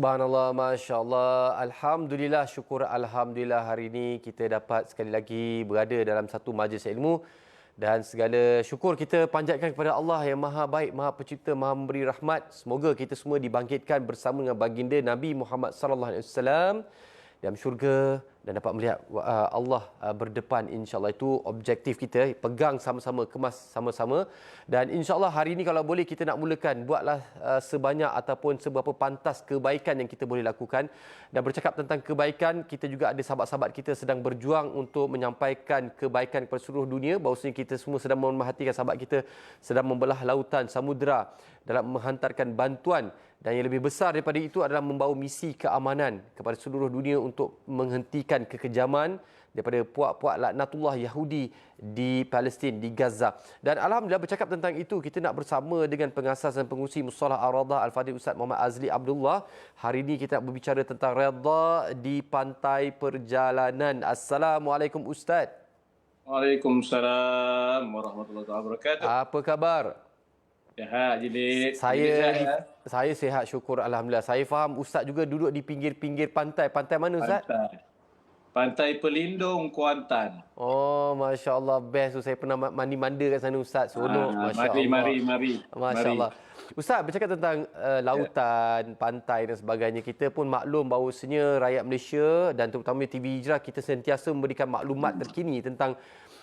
Subhanallah, Masya Allah. Alhamdulillah, syukur Alhamdulillah hari ini kita dapat sekali lagi berada dalam satu majlis ilmu dan segala syukur kita panjatkan kepada Allah yang maha baik, maha pencipta, maha memberi rahmat. Semoga kita semua dibangkitkan bersama dengan baginda Nabi Muhammad wasallam dalam syurga dan dapat melihat uh, Allah uh, berdepan insyaallah. Itu objektif kita. Pegang sama-sama kemas sama-sama. Dan insyaallah hari ini kalau boleh kita nak mulakan. Buatlah uh, sebanyak ataupun seberapa pantas kebaikan yang kita boleh lakukan. Dan bercakap tentang kebaikan kita juga ada sahabat-sahabat kita sedang berjuang untuk menyampaikan kebaikan kepada seluruh dunia. Bahawasanya kita semua sedang memerhatikan sahabat kita sedang membelah lautan samudera dalam menghantarkan bantuan. Dan yang lebih besar daripada itu adalah membawa misi keamanan kepada seluruh dunia untuk menghentikan kekejaman daripada puak-puak laknatullah Yahudi di Palestin, di Gaza. Dan Alhamdulillah bercakap tentang itu, kita nak bersama dengan pengasas dan pengusi Musalah Ar-Radah Al-Fadhil Ustaz Muhammad Azli Abdullah. Hari ini kita nak berbicara tentang redha di pantai perjalanan. Assalamualaikum Ustaz. Waalaikumsalam warahmatullahi wabarakatuh. Apa khabar? Sihat jadi. Saya sihat, ya? saya sihat syukur alhamdulillah. Saya faham ustaz juga duduk di pinggir-pinggir pantai. Pantai mana ustaz? Pantai. Pantai Pelindung Kuantan. Oh, masya-Allah best tu. Saya pernah ma- mandi manda kat sana ustaz. Seronok, Ah, masya-Allah. mari mari mari. Masya-Allah. Ustaz bercakap tentang uh, lautan, pantai dan sebagainya. Kita pun maklum bahawasanya rakyat Malaysia dan terutama TV Hijrah kita sentiasa memberikan maklumat terkini tentang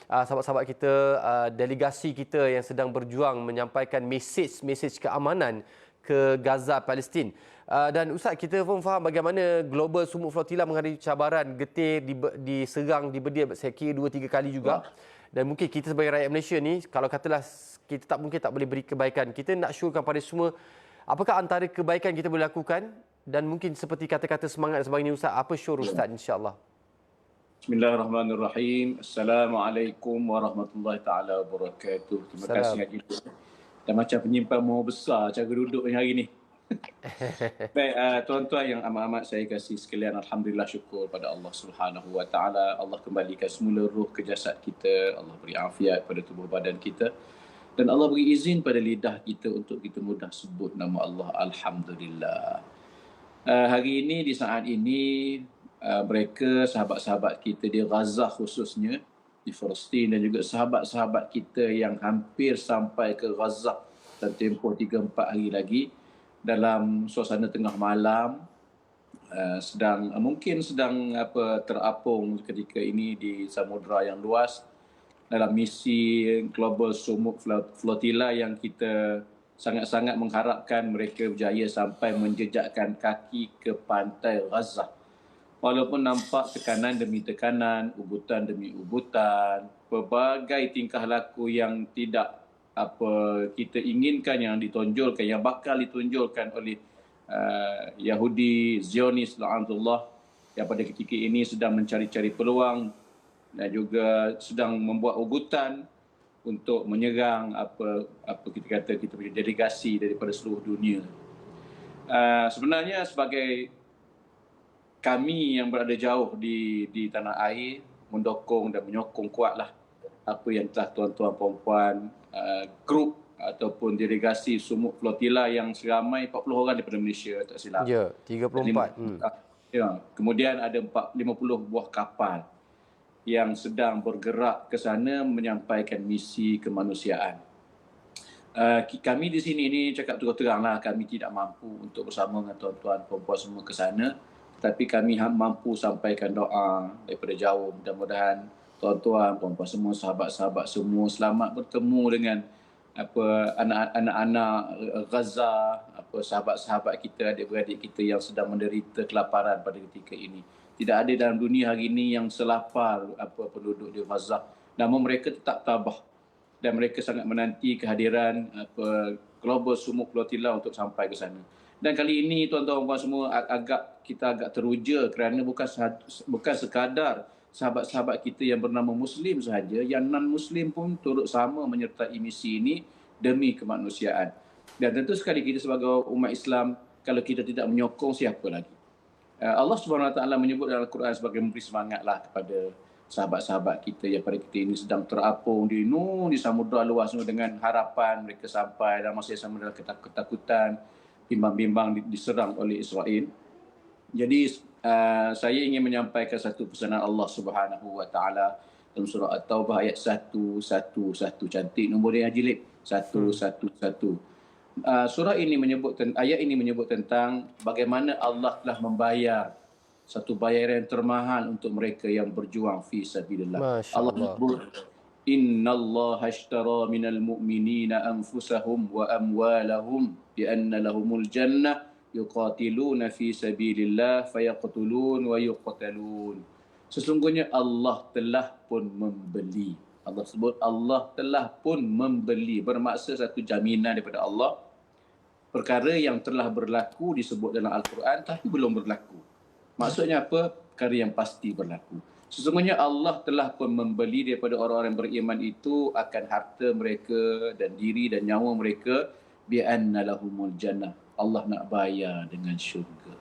uh, sahabat-sahabat kita, uh, delegasi kita yang sedang berjuang menyampaikan mesej-mesej keamanan ke Gaza, Palestin. Uh, dan Ustaz, kita pun faham bagaimana Global Sumuk Flotilla menghadapi cabaran getir, di- diserang, dibedir saya kira dua tiga kali juga. Dan mungkin kita sebagai rakyat Malaysia ni, kalau katalah kita tak mungkin tak boleh beri kebaikan. Kita nak syorkan pada semua, apakah antara kebaikan kita boleh lakukan dan mungkin seperti kata-kata semangat dan sebagainya Ustaz, apa syur Ustaz insyaAllah. Bismillahirrahmanirrahim. Assalamualaikum warahmatullahi taala wabarakatuh. Terima Salam. kasih Haji. Dan macam penyimpan mahu besar cara duduk hari ni. Baik, uh, tuan-tuan yang amat-amat saya kasih sekalian, Alhamdulillah syukur pada Allah Subhanahu Wa Taala. Allah kembalikan semula roh ke jasad kita. Allah beri afiat pada tubuh badan kita. Dan Allah beri izin pada lidah kita untuk kita mudah sebut nama Allah. Alhamdulillah. Uh, hari ini, di saat ini, uh, mereka, sahabat-sahabat kita di Gaza khususnya, di Palestin dan juga sahabat-sahabat kita yang hampir sampai ke Gaza dan tempoh 3-4 hari lagi dalam suasana tengah malam uh, sedang uh, mungkin sedang apa terapung ketika ini di samudera yang luas dalam misi Global Sumuk Flot- Flotilla yang kita sangat-sangat mengharapkan mereka berjaya sampai menjejakkan kaki ke pantai Gaza. Walaupun nampak tekanan demi tekanan, ubutan demi ubutan, pelbagai tingkah laku yang tidak apa kita inginkan yang ditonjolkan yang bakal ditonjolkan oleh uh, Yahudi Zionis la'anatullah yang pada ketika ini sedang mencari-cari peluang dan juga sedang membuat ugutan untuk menyerang apa apa kita kata kita punya delegasi daripada seluruh dunia. Uh, sebenarnya sebagai kami yang berada jauh di di tanah air mendokong dan menyokong kuatlah apa yang telah tuan-tuan puan-puan uh, grup ataupun delegasi sumuk flotilla yang seramai 40 orang daripada Malaysia tak silap. Ya, 34. Hmm. Ya, kemudian ada 4, 50 buah kapal yang sedang bergerak ke sana menyampaikan misi kemanusiaan. Uh, kami di sini ni cakap terus teranglah kami tidak mampu untuk bersama dengan tuan-tuan perempuan semua ke sana tetapi kami ha- mampu sampaikan doa daripada jauh mudah-mudahan tuan-tuan perempuan semua sahabat-sahabat semua selamat bertemu dengan apa anak- anak-anak Gaza apa sahabat-sahabat kita adik-beradik kita yang sedang menderita kelaparan pada ketika ini tidak ada dalam dunia hari ini yang selapar apa penduduk di Gaza namun mereka tetap tabah dan mereka sangat menanti kehadiran apa Global Sumuk Flotilla untuk sampai ke sana. Dan kali ini tuan-tuan puan semua ag- agak kita agak teruja kerana bukan bukan sekadar sahabat-sahabat kita yang bernama muslim sahaja yang non muslim pun turut sama menyertai misi ini demi kemanusiaan. Dan tentu sekali kita sebagai umat Islam kalau kita tidak menyokong siapa lagi. Uh, Allah Subhanahu Taala menyebut dalam Al-Quran sebagai memberi semangatlah kepada sahabat-sahabat kita yang pada ketika ini sedang terapung di nu di samudra luas dengan harapan mereka sampai dalam masa yang sama dalam ketak- ketakutan bimbang-bimbang diserang oleh Israel. Jadi uh, saya ingin menyampaikan satu pesanan Allah Subhanahu wa taala dalam surah At-Taubah ayat 111 cantik nombor dia jilid 111. Uh, surah ini menyebut ayat ini menyebut tentang bagaimana Allah telah membayar satu bayaran termahal untuk mereka yang berjuang fi sabilillah. Allah sebut Inna Allah ashtara minal mu'minina anfusahum wa amwalahum bi anna lahumul jannah yuqatiluna fi sabilillah fayaqtulun wa yuqtalun. Sesungguhnya Allah telah pun membeli. Allah sebut Allah telah pun membeli. Bermaksa satu jaminan daripada Allah. Perkara yang telah berlaku disebut dalam Al-Quran tapi belum berlaku. Maksudnya apa? Perkara yang pasti berlaku. Sesungguhnya Allah telah pun membeli daripada orang-orang beriman itu akan harta mereka dan diri dan nyawa mereka bi'anna lahumul jannah. Allah nak bayar dengan syurga.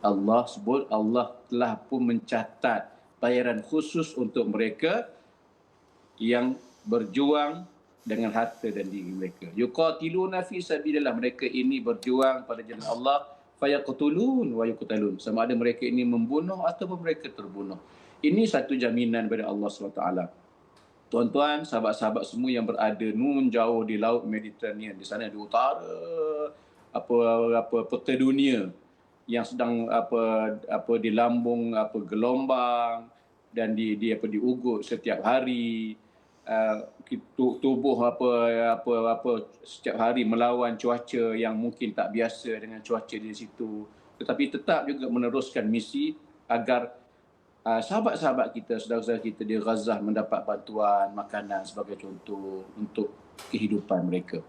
Allah sebut Allah telah pun mencatat bayaran khusus untuk mereka yang berjuang dengan harta dan diri mereka. Yuqatiluna fi sabilillah. Mereka ini berjuang pada jalan Allah fayaqtulun wa yuqtalun. Sama ada mereka ini membunuh ataupun mereka terbunuh. Ini satu jaminan daripada Allah SWT. Tuan-tuan, sahabat-sahabat semua yang berada nun jauh di Laut Mediterranean, di sana di utara apa apa peta dunia yang sedang apa apa di lambung apa gelombang dan di di apa diugut setiap hari uh, tubuh apa apa apa setiap hari melawan cuaca yang mungkin tak biasa dengan cuaca di situ tetapi tetap juga meneruskan misi agar uh, sahabat-sahabat kita, saudara-saudara kita di Gaza mendapat bantuan makanan sebagai contoh untuk kehidupan mereka.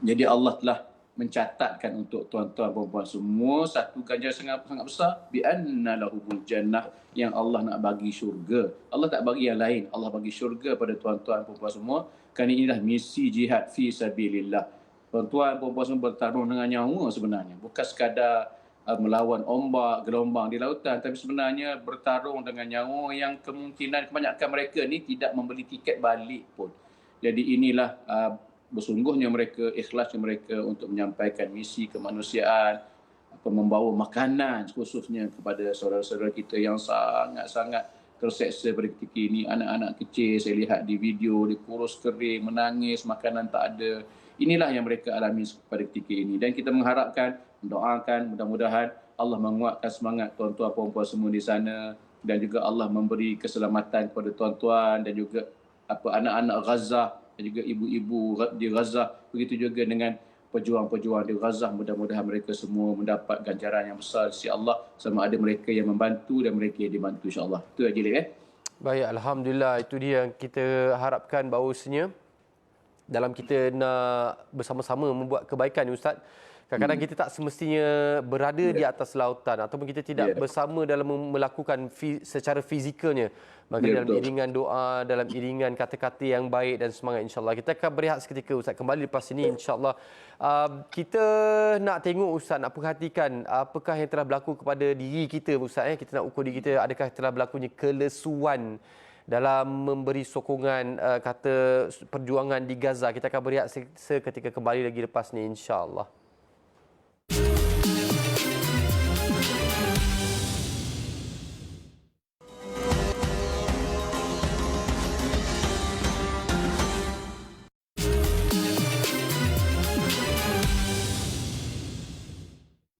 Jadi Allah telah mencatatkan untuk tuan-tuan perempuan semua satu ganjaran sangat sangat besar bi anna lahumul jannah yang Allah nak bagi syurga. Allah tak bagi yang lain. Allah bagi syurga pada tuan-tuan perempuan semua. Kerana inilah misi jihad fi sabilillah. Tuan-tuan perempuan semua bertarung dengan nyawa sebenarnya. Bukan sekadar uh, melawan ombak, gelombang di lautan tapi sebenarnya bertarung dengan nyawa yang kemungkinan kebanyakan mereka ni tidak membeli tiket balik pun. Jadi inilah uh, bersungguhnya mereka, ikhlasnya mereka untuk menyampaikan misi kemanusiaan, apa, membawa makanan khususnya kepada saudara-saudara kita yang sangat-sangat terseksa pada ketika ini. Anak-anak kecil saya lihat di video, dikurus kering, menangis, makanan tak ada. Inilah yang mereka alami pada ketika ini. Dan kita mengharapkan, mendoakan mudah-mudahan Allah menguatkan semangat tuan-tuan perempuan semua di sana dan juga Allah memberi keselamatan kepada tuan-tuan dan juga apa anak-anak Gaza dan juga ibu-ibu di Gaza. Begitu juga dengan pejuang-pejuang di Gaza. Mudah-mudahan mereka semua mendapat ganjaran yang besar si Allah. Sama ada mereka yang membantu dan mereka yang dibantu insya-Allah. Itu aja eh. Baik, alhamdulillah. Itu dia yang kita harapkan bahawasanya dalam kita nak bersama-sama membuat kebaikan ustaz Kadang-kadang hmm. kita tak semestinya berada yeah. di atas lautan ataupun kita tidak yeah. bersama dalam melakukan fi, secara fizikalnya. Maka yeah, dalam betul. iringan doa, dalam iringan kata-kata yang baik dan semangat insyaAllah. Kita akan berehat seketika Ustaz kembali lepas ini insyaAllah. Uh, kita nak tengok Ustaz, nak perhatikan apakah yang telah berlaku kepada diri kita Ustaz. Eh? Kita nak ukur diri kita adakah telah berlakunya kelesuan dalam memberi sokongan uh, kata perjuangan di Gaza. Kita akan berehat seketika kembali lagi lepas ini insyaAllah.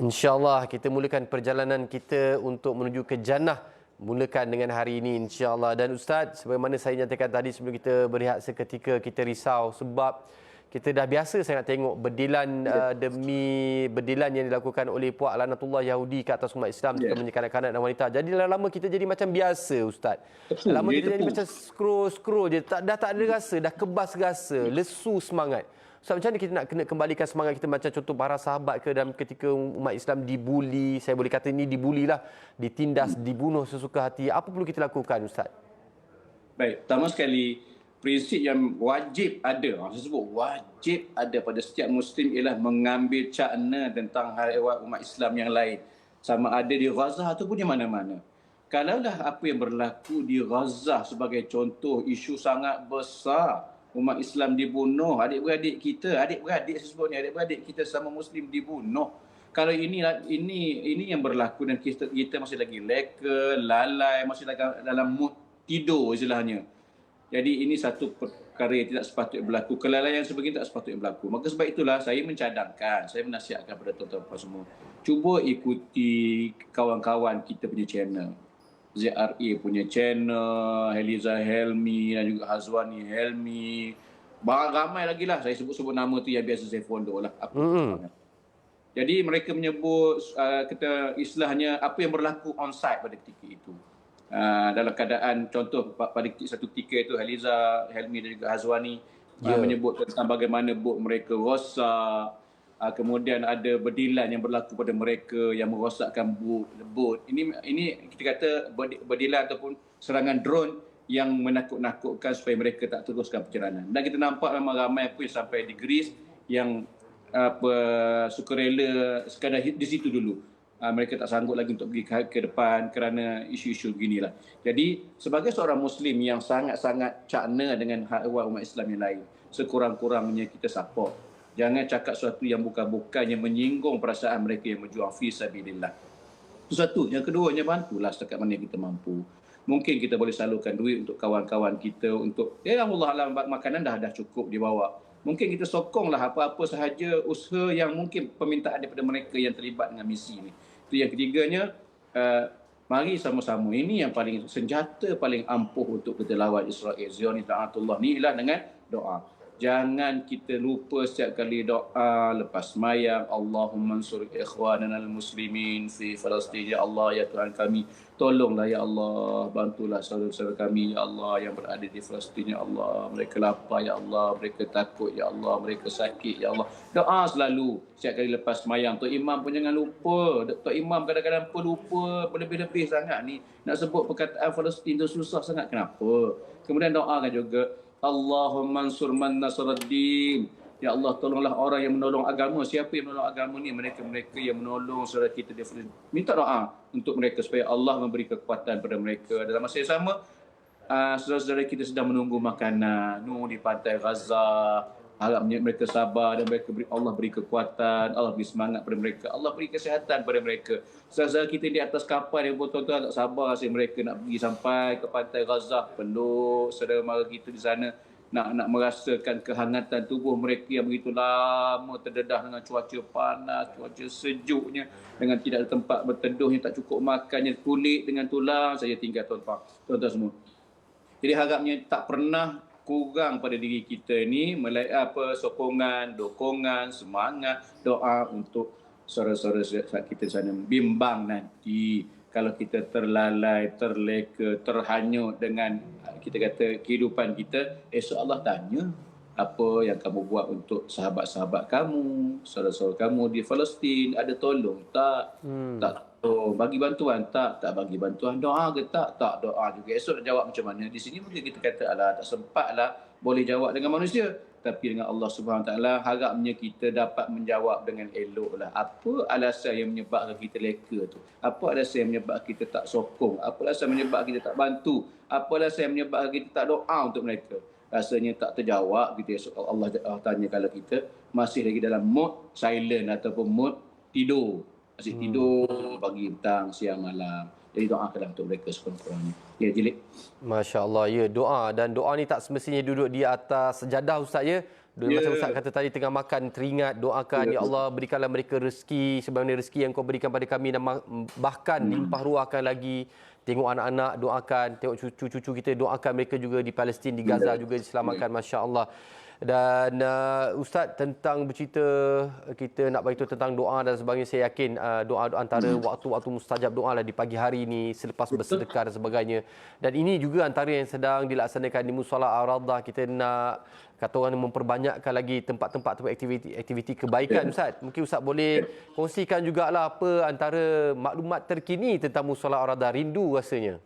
InsyaAllah kita mulakan perjalanan kita untuk menuju ke jannah. Mulakan dengan hari ini insya-Allah. Dan ustaz sebagaimana saya nyatakan tadi sebelum kita berehat seketika kita risau sebab kita dah biasa sangat tengok berdilan uh, demi berdilan yang dilakukan oleh puak lanatullah Yahudi ke atas umat Islam yeah. terutama kanak-kanak dan wanita. Jadi lama kita jadi macam biasa ustaz. Betul, lama dia kita jadi tepung. macam scroll-scroll je tak dah tak ada rasa, dah kebas rasa, lesu semangat. Ustaz macam mana kita nak kena kembalikan semangat kita macam contoh para sahabat ke dalam ketika umat Islam dibuli, saya boleh kata ini dibuli lah, ditindas, dibunuh sesuka hati. Apa perlu kita lakukan ustaz? Baik, pertama sekali prinsip yang wajib ada, ah, saya sebut wajib ada pada setiap Muslim ialah mengambil cakna tentang haiwan umat Islam yang lain. Sama ada di Gaza ataupun di mana-mana. Kalaulah apa yang berlaku di Gaza sebagai contoh isu sangat besar, umat Islam dibunuh, adik-beradik kita, adik-beradik ni, adik-beradik kita sama Muslim dibunuh. Kalau ini ini ini yang berlaku dan kita, kita masih lagi leka, lalai, masih lagi dalam mood tidur istilahnya. Jadi ini satu perkara yang tidak sepatutnya berlaku. Kelalaian sebegini tak sepatutnya berlaku. Maka sebab itulah saya mencadangkan, saya menasihatkan kepada tuan-tuan semua. Cuba ikuti kawan-kawan kita punya channel. ZRA punya channel, Heliza Helmi dan juga Hazwani Helmi. Barang ramai lagi lah. Saya sebut-sebut nama tu yang biasa saya follow lah. Apa Mm-mm. Jadi mereka menyebut uh, kita istilahnya apa yang berlaku on site pada ketika itu. Uh, dalam keadaan contoh pa- pada satu ketika itu Haliza, Helmi dan juga Hazwani Ya. uh, menyebut tentang bagaimana bot mereka rosak. Uh, kemudian ada berdilan yang berlaku pada mereka yang merosakkan bot. bot. Ini ini kita kata berdilan ataupun serangan drone yang menakut-nakutkan supaya mereka tak teruskan perjalanan. Dan kita nampak memang ramai pun sampai di Greece yang apa sukarela sekadar di situ dulu. Uh, mereka tak sanggup lagi untuk pergi ke, ke depan kerana isu-isu beginilah. Jadi sebagai seorang muslim yang sangat-sangat cakna dengan hak ehwal umat Islam yang lain, sekurang-kurangnya kita support. Jangan cakap sesuatu yang bukan-bukan yang menyinggung perasaan mereka yang berjuang fi sabilillah. Itu satu. Yang keduanya bantulah setakat mana kita mampu. Mungkin kita boleh salurkan duit untuk kawan-kawan kita untuk ya Allah alam makanan dah dah cukup dibawa. Mungkin kita sokonglah apa-apa sahaja usaha yang mungkin permintaan daripada mereka yang terlibat dengan misi ni. Itu yang ketiganya uh, mari sama-sama ini yang paling senjata paling ampuh untuk kita lawan Israel Zionis ta'atullah ni ialah dengan doa. Jangan kita lupa setiap kali doa lepas semayang Allahumma ansur ikhwanana al-muslimin fi Palestin. Ya Allah ya Tuhan kami tolonglah ya Allah bantulah saudara-saudara kami ya Allah yang berada di Palestin ya Allah. Mereka lapar ya Allah. Mereka takut ya Allah. Mereka sakit ya Allah. Doa selalu setiap kali lepas semayang Tok Imam pun jangan lupa. Tok Imam kadang-kadang pun lupa berlebih-lebih sangat ni. Nak sebut perkataan Palestin tu susah sangat. Kenapa? Kemudian doakan juga Allahumma ansur man nasaraddin. Ya Allah tolonglah orang yang menolong agama. Siapa yang menolong agama ni? Mereka-mereka yang menolong saudara kita di. Minta doa untuk mereka supaya Allah memberi kekuatan pada mereka. Dalam masa yang sama, uh, saudara-saudara kita sedang menunggu makanan. Nunggu di pantai Gaza. Harap mereka sabar dan mereka beri, Allah beri kekuatan, Allah beri semangat pada mereka, Allah beri kesihatan pada mereka. Saudara kita di atas kapal yang betul-betul tak sabar saya mereka nak pergi sampai ke pantai Gaza, peluk saudara mara kita di sana. Nak nak merasakan kehangatan tubuh mereka yang begitu lama terdedah dengan cuaca panas, cuaca sejuknya. Dengan tidak ada tempat berteduh yang tak cukup makannya kulit dengan tulang saya tinggal tuan-tuan. Tuan-tuan semua. Jadi harapnya tak pernah kurang pada diri kita ni mulai apa sokongan, dokongan, semangat, doa untuk saudara-saudara kita sana bimbang nanti kalau kita terlalai, terleka, terhanyut dengan kita kata kehidupan kita, esok Allah tanya apa yang kamu buat untuk sahabat-sahabat kamu, saudara-saudara kamu di Palestin, ada tolong tak? Hmm. Tak Oh, bagi bantuan tak? Tak bagi bantuan. Doa ke tak? Tak doa juga. Esok nak jawab macam mana? Di sini mungkin kita kata, alah tak sempat lah boleh jawab dengan manusia. Tapi dengan Allah Subhanahu Taala harapnya kita dapat menjawab dengan elok lah. Apa alasan yang menyebabkan kita leka tu? Apa alasan yang menyebabkan kita tak sokong? Apa alasan yang menyebabkan kita tak bantu? Apa alasan yang menyebabkan kita tak doa untuk mereka? Rasanya tak terjawab gitu ya. Allah, Allah tanya kalau kita masih lagi dalam mood silent ataupun mood tidur. Asyik hmm. tidur pagi, petang, siang, malam. Jadi doakanlah untuk mereka sekurang-kurangnya. Ya, Jilik. Masya Allah, ya doa. Dan doa ni tak semestinya duduk di atas sejadah Ustaz ya. Yeah. Macam Ustaz kata tadi tengah makan teringat doakan yeah. ya Allah berikanlah mereka rezeki sebagaimana rezeki yang kau berikan pada kami dan bahkan hmm. limpah ruahkan lagi tengok anak-anak doakan, tengok cucu-cucu kita doakan mereka juga di Palestin, di Gaza juga diselamatkan masya-Allah. Dan uh, Ustaz tentang bercerita kita nak beritahu tentang doa dan sebagainya saya yakin uh, doa antara waktu-waktu mustajab doa lah di pagi hari ini selepas bersedekah dan sebagainya. Dan ini juga antara yang sedang dilaksanakan di Musala Ar-Radah kita nak kata orang memperbanyakkan lagi tempat-tempat tempat aktiviti aktiviti kebaikan Ustaz. Mungkin Ustaz boleh kongsikan jugalah apa antara maklumat terkini tentang Musala Ar-Radah rindu rasanya.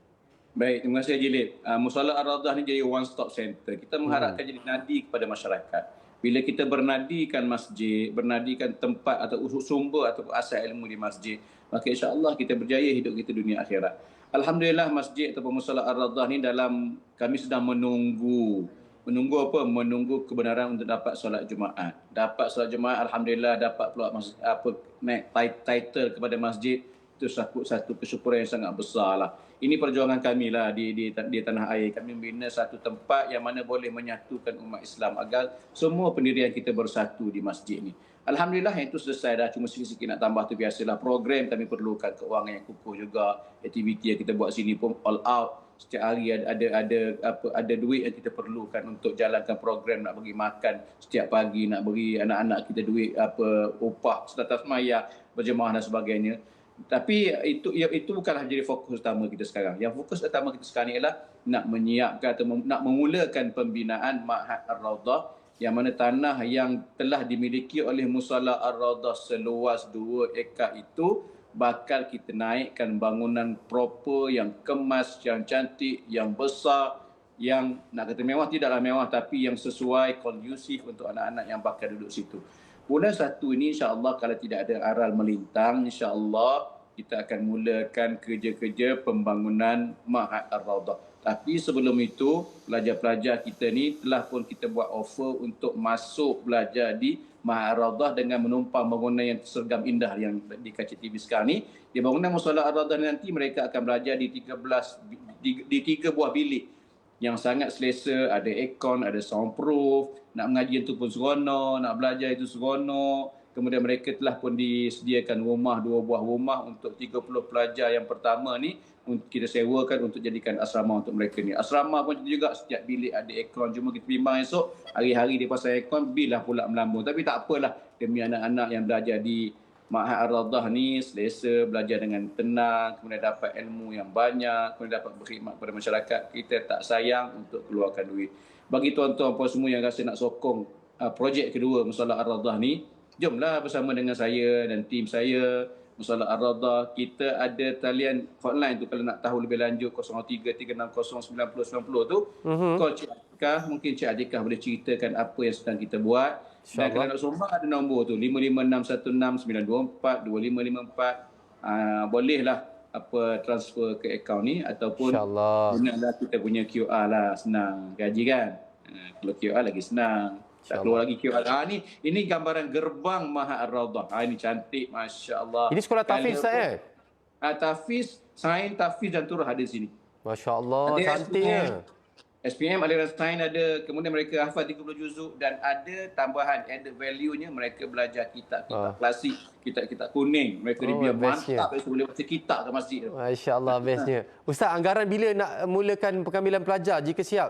Baik, terima kasih Jilid. Uh, Musala Ar-Radah ni jadi one stop center. Kita mengharapkan hmm. jadi nadi kepada masyarakat. Bila kita bernadikan masjid, bernadikan tempat atau sumber atau asal ilmu di masjid, maka insya-Allah kita berjaya hidup kita dunia akhirat. Alhamdulillah masjid ataupun Musala Ar-Radah ni dalam kami sedang menunggu menunggu apa menunggu kebenaran untuk dapat solat Jumaat. Dapat solat Jumaat alhamdulillah dapat pula mas, apa naik title kepada masjid itu satu satu kesyukuran yang sangat besar lah. Ini perjuangan kami lah di, di, di tanah air. Kami membina satu tempat yang mana boleh menyatukan umat Islam agar semua pendirian kita bersatu di masjid ini. Alhamdulillah yang itu selesai dah. Cuma sikit-sikit nak tambah tu biasalah. Program kami perlukan keuangan yang kukuh juga. Aktiviti yang kita buat sini pun all out. Setiap hari ada ada ada apa ada duit yang kita perlukan untuk jalankan program nak bagi makan setiap pagi nak beri anak-anak kita duit apa upah serta semaya berjemaah dan sebagainya. Tapi itu itu bukanlah jadi fokus utama kita sekarang. Yang fokus utama kita sekarang ialah nak menyiapkan atau nak memulakan pembinaan Ma'had Ar-Raudah yang mana tanah yang telah dimiliki oleh Musala Ar-Raudah seluas 2 ekar itu bakal kita naikkan bangunan proper yang kemas, yang cantik, yang besar, yang nak kata mewah tidaklah mewah tapi yang sesuai kondusif untuk anak-anak yang bakal duduk situ. Bulan satu ini insya-Allah kalau tidak ada aral melintang insya-Allah kita akan mulakan kerja-kerja pembangunan Ma'had Ar-Raudah. Tapi sebelum itu pelajar-pelajar kita ni telah pun kita buat offer untuk masuk belajar di Ma'had Ar-Raudah dengan menumpang bangunan yang sergam indah yang di KCTV sekarang ni. Di bangunan Musola Ar-Raudah nanti mereka akan belajar di 13 di, di tiga buah bilik yang sangat selesa, ada aircon, ada soundproof, nak mengaji itu pun seronok, nak belajar itu seronok. Kemudian mereka telah pun disediakan rumah, dua buah rumah untuk 30 pelajar yang pertama ni kita sewakan untuk jadikan asrama untuk mereka ni. Asrama pun juga setiap bilik ada aircon. Cuma kita bimbang esok, hari-hari dia pasang aircon, bil lah pula melambung. Tapi tak apalah demi anak-anak yang belajar di Ma'had Ar-Radah ni selesa, belajar dengan tenang, kemudian dapat ilmu yang banyak, kemudian dapat berkhidmat kepada masyarakat. Kita tak sayang untuk keluarkan duit. Bagi tuan-tuan puan semua yang rasa nak sokong uh, projek kedua Musalah Ar-Radah ni, jomlah bersama dengan saya dan tim saya Musalah Ar-Radah. Kita ada talian hotline tu kalau nak tahu lebih lanjut 0336090990 tu. Uh-huh. Call Cik Adikah, mungkin Cik Adikah boleh ceritakan apa yang sedang kita buat. Dan kalau nak sumbang ada nombor tu. 55616924 2554 uh, bolehlah apa transfer ke akaun ni ataupun gunalah kita punya QR lah. Senang gaji kan? Uh, kalau QR lagi senang. Tak keluar lagi QR ha, ni ini gambaran gerbang Maha Ar-Radah ha, ini cantik Masya Allah. Ini sekolah Tafiz saya ha, Tafiz Sain Tafiz dan Turah ada sini. Masya Allah cantiknya SPM aliran sains ada kemudian mereka hafal 30 juzuk dan ada tambahan added value-nya mereka belajar kitab-kitab uh. klasik kitab-kitab kuning. Mereka oh, dia mantap mereka boleh baca kitab ke masjid tu. masya-Allah bestnya ustaz anggaran bila nak mulakan pengambilan pelajar? Jika siap?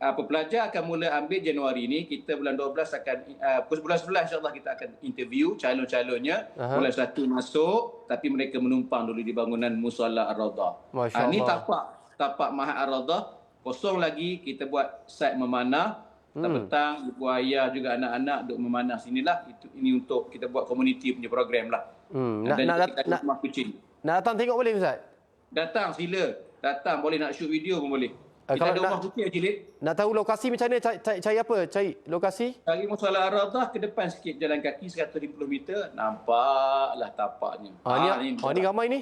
Apa pelajar akan mula ambil Januari ni. Kita bulan 12 akan uh, bulan 11 insyaallah kita akan interview calon-calonnya. Bulan 1 masuk tapi mereka menumpang dulu di bangunan Musalla. Masya-Allah. Uh, ni tapak tapak Mahat Ar-Radah kosong lagi kita buat site memanah. Hmm. petang ibu ayah juga anak-anak duk memanah sinilah. Itu ini untuk kita buat community punya program lah. Hmm. nak, nak, kita nak, rumah kucing nak datang tengok boleh Ustaz? datang sila. Datang boleh nak shoot video pun boleh. Uh, kita ada rumah kucing jilid nak tahu lokasi macam mana cari, cari, cari apa? Cari lokasi? Cari musalah aradah ke depan sikit jalan kaki 150 meter. Nampaklah tapaknya. Ah, ah, ini, ah, ini ramai ni.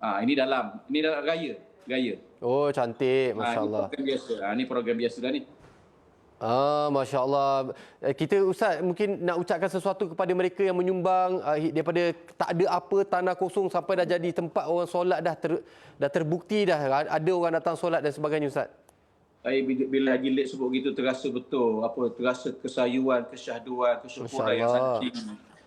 Ah, ini dalam. Ini dalam raya gaya. Oh cantik, ah, masya-Allah. Ha, ini program biasa. Ha, ini program biasa dah ni. Ah, Masya Allah. Eh, kita Ustaz mungkin nak ucapkan sesuatu kepada mereka yang menyumbang uh, daripada tak ada apa tanah kosong sampai dah jadi tempat orang solat dah ter, dah terbukti dah ada orang datang solat dan sebagainya Ustaz. Saya bila Haji Lek sebut gitu terasa betul apa terasa kesayuan, kesyahduan, kesyukuran yang sangat tinggi.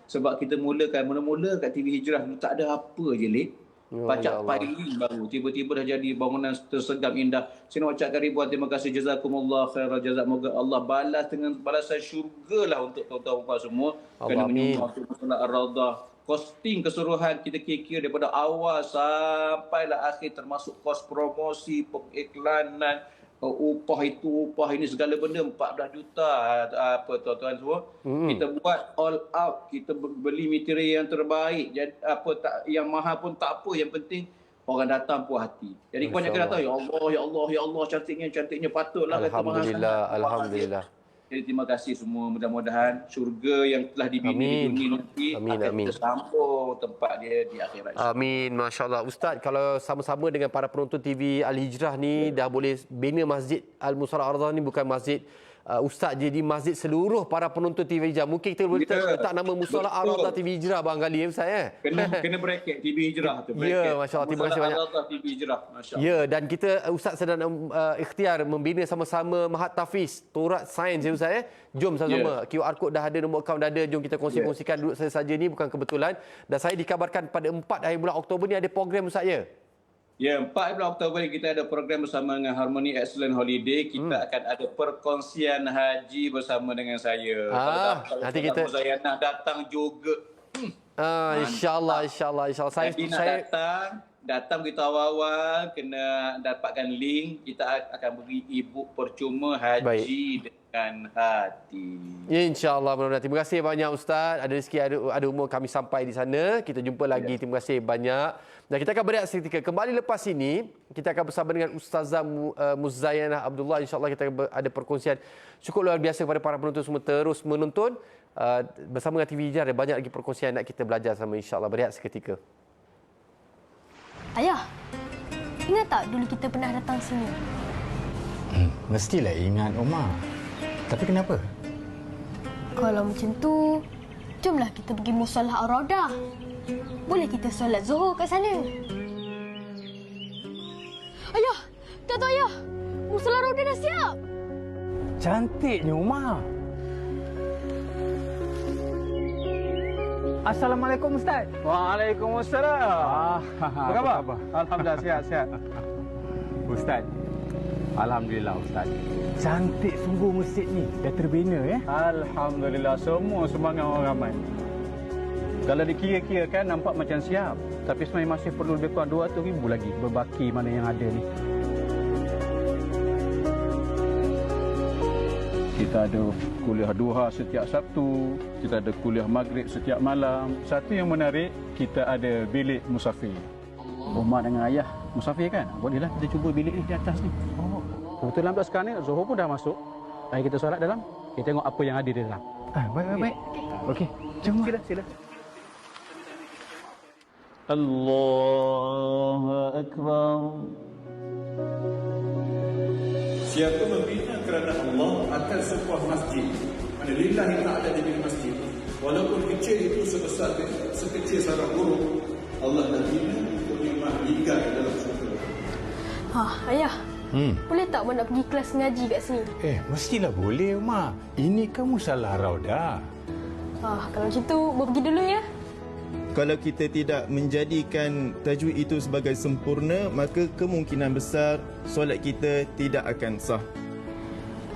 Sebab kita mulakan mula-mula kat TV Hijrah tak ada apa je Lek Ya Pacak Allah. piling baru. Tiba-tiba dah jadi bangunan tersegam indah. Saya nak ucapkan ribuan terima kasih. Jazakumullah khairan jazak. Moga Allah balas dengan balasan syurga lah untuk tuan-tuan puan semua. Kerana amin. menyumbang untuk masalah. Kosting keseluruhan kita kira daripada awal sampailah akhir termasuk kos promosi, pengiklanan, uh, upah itu, upah ini segala benda 14 juta uh, apa tuan-tuan semua. Mm-mm. Kita buat all out, kita be- beli material yang terbaik. Jadi apa tak yang mahal pun tak apa, yang penting orang datang puas hati. Jadi kebanyakan Allah. datang ya Allah ya Allah ya Allah cantiknya cantiknya patutlah kata Alhamdulillah, alhamdulillah. Jadi terima kasih semua. Mudah-mudahan syurga yang telah dibina di dunia nanti Amin, akan amin. kita sambung tempat dia di akhirat. Amin, Masya Allah. Ustaz, kalau sama-sama dengan para penonton TV Al-Hijrah ni dah boleh bina Masjid Al-Musara Arzah ni bukan masjid uh, Ustaz jadi masjid seluruh para penonton TV Hijrah. Mungkin kita boleh Ya, letak nama betul. Arzah TV Hijrah barangkali ya Ustaz ya. Kena kena bracket TV Hijrah tu. Ya, bracket. Masya Allah. Terima kasih banyak. Allah TV Hijrah. Masya Allah. Ya, dan kita uh, Ustaz sedang uh, ikhtiar membina sama-sama Mahat Tafiz, Torat Sains ya Ustaz ya. Jom sama-sama. QR code dah ada, nombor akaun dah ada. Jom kita kongsi-kongsikan duduk saya saja ni bukan kebetulan. Dan saya dikabarkan pada 4 hari bulan Oktober ni ada program Ustaz ya. Ya, 4 bulan Oktober ni kita ada program bersama dengan Harmony Excellent Holiday. Kita hmm. akan ada perkongsian haji bersama dengan saya. Ah, Kalau- nanti kalau kita- Zayanah datang juga. Ah, insyaAllah, insyaAllah, insyaAllah. Saya, Jadi nak saya, datang, datang kita awal-awal kena dapatkan link. Kita akan beri e-book percuma haji dengan hati. Ya, InsyaAllah mudah-mudahan. Terima kasih banyak Ustaz. Ada rezeki, ada, ada umur kami sampai di sana. Kita jumpa lagi. Terima kasih banyak. Dan kita akan berehat seketika. Kembali lepas ini, kita akan bersama dengan Ustazah Mu, uh, Muzayanah Abdullah. InsyaAllah kita ada perkongsian cukup luar biasa kepada para penonton semua terus menonton. Uh, bersama dengan TV Hijrah ada banyak lagi perkongsian nak kita belajar sama insyaAllah. Berehat seketika. Ayah, ingat tak dulu kita pernah datang sini? Hmm, mestilah ingat Omar. Tapi kenapa? Kalau macam tu, jomlah kita pergi musallah Ar-Raudah. Boleh kita solat Zuhur kat sana. Ayah, tak tahu ayah. Musallah Ar-Raudah dah siap. Cantiknya Omar. Assalamualaikum Ustaz. Waalaikumsalam. Ah, Apa khabar? Alhamdulillah sihat sihat. Ustaz. Alhamdulillah Ustaz. Cantik sungguh masjid ni. Dah terbina ya. Alhamdulillah semua semangat orang ramai. Kalau dikira-kira kan nampak macam siap. Tapi sebenarnya masih perlu lebih kurang 200 ribu lagi berbaki mana yang ada ni. Kita ada kuliah duha setiap Sabtu, kita ada kuliah maghrib setiap malam. Satu yang menarik, kita ada bilik musafir. Rumah dengan ayah musafir kan? Bolehlah kita cuba bilik ni di atas ni. Oh. Kebetulan pula sekarang ni Zuhur pun dah masuk. Mari kita solat dalam. Kita tengok apa yang ada di dalam. Ah, baik baik baik. Okey. Jom. Sila, sila. Allahu Akbar. Siapa membina kerana Allah akan sebuah masjid. Mana lillahi ta'ala bina masjid. Walaupun kecil itu sebesar sekecil sarang burung, Allah dah bina untuk hingga ke dalam syurga. Ha, ayah. Hmm. Boleh tak Mak nak pergi kelas ngaji kat sini? Eh, mestilah boleh Omar. Ini kamu salah raudah. Ha, kalau macam tu, Mak pergi dulu ya. Kalau kita tidak menjadikan tajwid itu sebagai sempurna, maka kemungkinan besar solat kita tidak akan sah.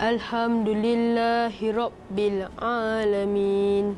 Alhamdulillahirabbil alamin.